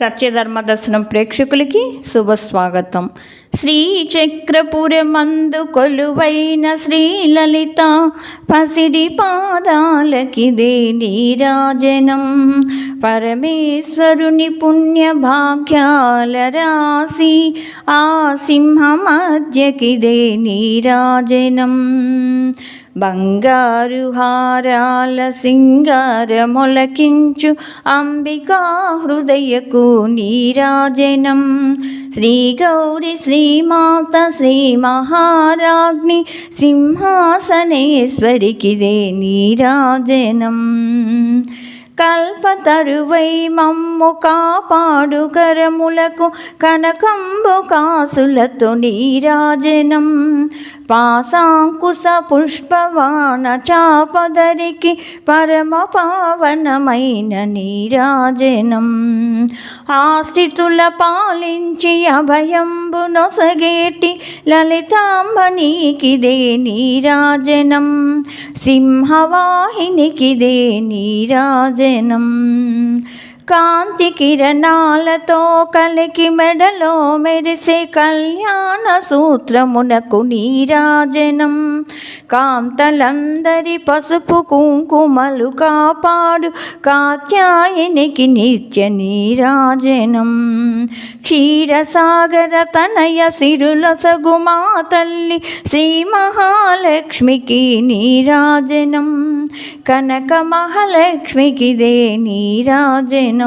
సత్యధర్మ దర్శనం ప్రేక్షకులకి శుభ స్వాగతం. శ్రీచక్రపురమందు కొలువైన శ్రీలలిత పసిడి పాదాలకిదే నీరాజనం పరమేశ్వరుని పుణ్య భాగ్యాల రాశి ఆ సింహ మధ్యకిదే నీరాజనం బంగారు హారాల సింగార మొలకించు అంబికా హృదయకు నీరాజనం శ్రీ గౌరి శ్రీమాత శ్రీ మహారాజ్ని సింహాసనేశ్వరికిదే నీరాజనం. కల్పతరువై మమ్ము కాపాడు కరములకు కనకంబు కాసులతో నీరాజనం. పాశాంకుశ పుష్పవాన చాపదరికి పరమ పావనమైన నీరాజనం. ఆశ్రితుల పాలించి అభయంబు నొసగేటి లలితాంబనీకిదే నీరాజనం. సింహవాహినికిదే నీరాజనం சேனம் కాంతి కిరణాలతో కలికి మెడలో మెరిసే కళ్యాణ సూత్రమునకు నీరాజనం. కాంతలందరి పసుపు కుంకుమలు కాపాడు కాత్యాయనికి నిత్య నీరాజనం. క్షీరసాగర తనయ సిరుల సగుమా తల్లి శ్రీ మహాలక్ష్మికి నీరాజనం. కనక మహాలక్ష్మికిదే నీరాజనం.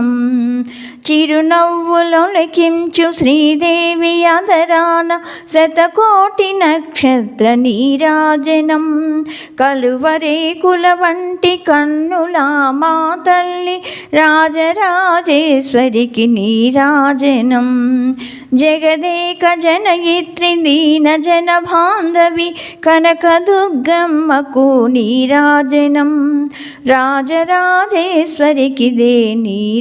చిరునవ్వులో లెకించు శ్రీదేవి అధరాన శతకోటి నక్షత్ర నీరాజనం. కలువరేకుల వంటి కన్నులా మా తల్లి రాజరాజేశ్వరికి నీరాజనం. జగదేక జనయిత్రి దీన జన బాంధవి కనకదుర్గమ్మకు నీరాజనం. రాజరాజేశ్వరికి దే ముదవార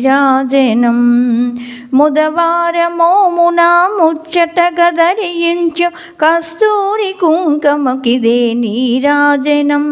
మోమున ముచ్చట గదరించు కస్తూరి కుంకమకిదే నీరాజనం